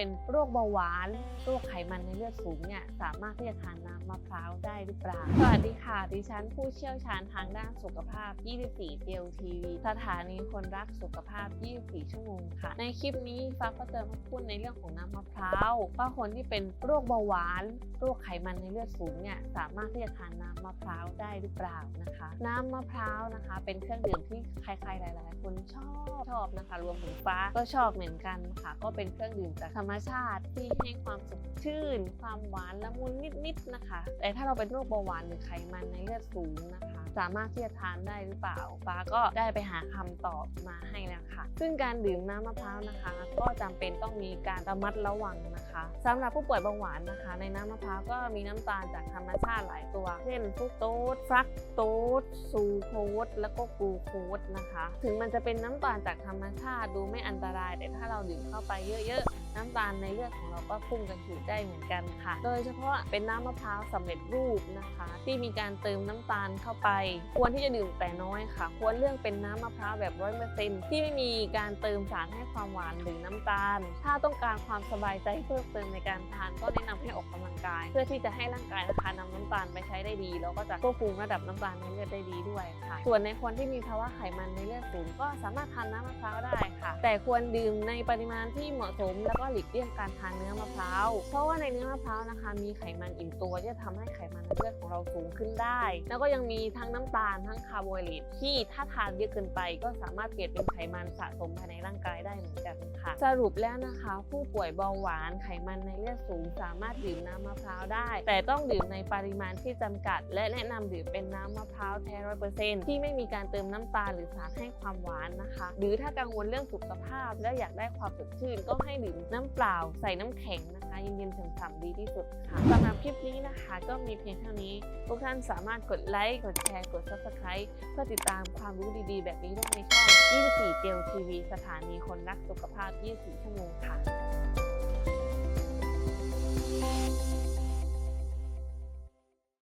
เป็นโรคเบาหวานโรคไขมันในเลือดสูงเนี่ยสามารถที่จะทานน้ำมะพร้าวได้หรือเปล่า สวัสดีค่ะ ดิฉันผู้เชี่ยวชาญทางด้านสุขภาพ 24เจลทีวีสถานีคนรักสุขภาพ 24 ชั่วโมงค่ะ ในคลิปนี้ฟ้าก็จะมาพูดในเรื่องของน้ำมะพร้าวว่าคนที่เป็นโรคเบาหวานโรคไขมันในเลือดสูงเนี่ยสามารถที่จะทานน้ำมะพร้าวได้หรือเปล่านะคะ น้ำมะพร้าวนะคะ เป็นเครื่องดื่มที่ใครๆหลาย ๆ คนชอบชอบนะคะ รวมถึงฟ้าก็ชอบเหมือนกันค่ะ ก็เป็นเครื่องดื่มจากธรรมชาติที่ให้ความสดชื่น ความหวานละมุนนิดๆนะคะ แต่ถ้าเราเป็นโรคเบาหวานหรือไขมันในเลือดสูงนะคะ สามารถที่จะทานได้หรือเปล่าฟ้าก็ได้ไปหาคำตอบมาให้แล้วค่ะ ซึ่งการดื่มน้ำมะพร้าวนะคะ ก็จำเป็นต้องมีการระมัดระวังนะคะสำหรับผู้ป่วยเบาหวานนะคะ ในน้ำมะพร้าวก็มีน้ำตาลจากธรรมชาติหลายตัว เช่นฟรุกโตสฟรักโตสซูโคสแล้วก็กลูโคสนะคะ ถึงมันจะเป็นน้ำตาลจากธรรมชาติดูไม่อันตราย แต่ถ้าเราดื่มเข้าไปเยอะๆน้ำตาลในเลือดของเราก็พุ่งกระฉูดได้เหมือนกันค่ะ โดยเฉพาะเป็นน้ำมะพร้าวสำเร็จรูปนะคะ ที่มีการเติมน้ำตาลเข้าไป ควรที่จะดื่มแต่น้อยค่ะ ควรเลือกเป็นน้ำมะพร้าวแบบร้อยเปอร์เซ็นต์ที่ไม่มีการเติมสารให้ความหวานหรือน้ำตาล ถ้าต้องการความสบายใจเพิ่มเติมในการทานก็แนะนำให้ออกกำลังกาย เพื่อที่จะให้ร่างกายนะคะนำน้ำตาลไปใช้ได้ดีแล้วก็จะควบคุมระดับน้ำตาลในเลือดได้ดีด้วยค่ะ ส่วนในคนที่มีภาวะไขมันในเลือดสูงก็สามารถทานน้ำมะพร้าวได้ค่ะ แต่ควรดื่มในปริมาณที่เหมาะสมแล้วก็หลีกเลี่ยงการทานเนื้อมะพร้าว เพราะว่าในเนื้อมะพร้าวนะคะ มีไขมันอิ่มตัวที่จะทำให้ไขมันในเลือดของเราสูงขึ้นได้ แล้วก็ยังมีทั้งน้ำตาลทั้งคาร์โบไฮเดรตที่ถ้าทานเยอะเกินไปก็สามารถเปลี่ยนเป็นไขมันสะสมภายในร่างกายได้เหมือนกันค่ะ สรุปแล้วนะคะ ผู้ป่วยเบาหวานไขมันในเลือดสูง สามารถดื่มน้ำมะพร้าวได้ แต่ต้องดื่มในปริมาณที่จำกัด และแนะนำดื่มเป็นน้ำมะพร้าวแท้ร้อยเปอร์เซ็นต์ที่ไม่มีการเติมน้ำตาลหรือสารให้ความหวานนะคะ หรือถ้ากังวลเรื่องสุขภาพและอยากได้ความสดชื่นก็ให้ดื่มน้ำเปล่า ใส่น้ำแข็งนะคะเย็นๆฉ่ำๆดีที่สุดค่ะสำหรับคลิปนี้นะคะ ก็มีเพียงเท่านี้ทุกท่านสามารถกดไลค์กดแชร์กด subscribe เพื่อติดตามความรู้ดีๆ แบบนี้ได้ในช่อง 24 เจลทีวีสถานีคนรักสุขภาพ 24 ชั่วโมงค่ะ